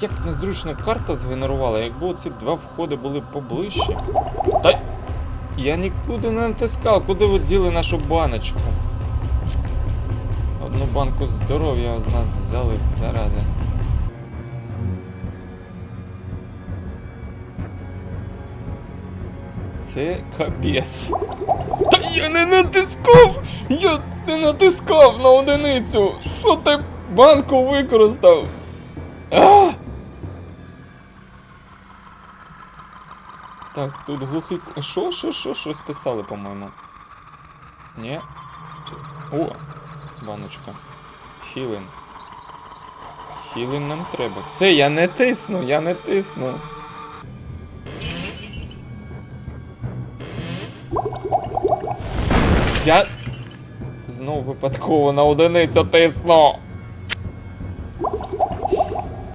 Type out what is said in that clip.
Як незручно карта згенерувала, якби оці два входи були поближче. Та я нікуди не натискав, куди ви діли нашу баночку? Одну банку здоров'я з нас взяли зарази. Це капець. Та я не натискав! Я не натискав на одиницю! Що ти банку використав? А! Так, тут глухий. Що, що, що, щось писали, по-моєму. Ні? О, баночка. Хілин. Хілин нам треба. Все, я не тисну, я не тисну. Я знов випадково на одиницю тисну.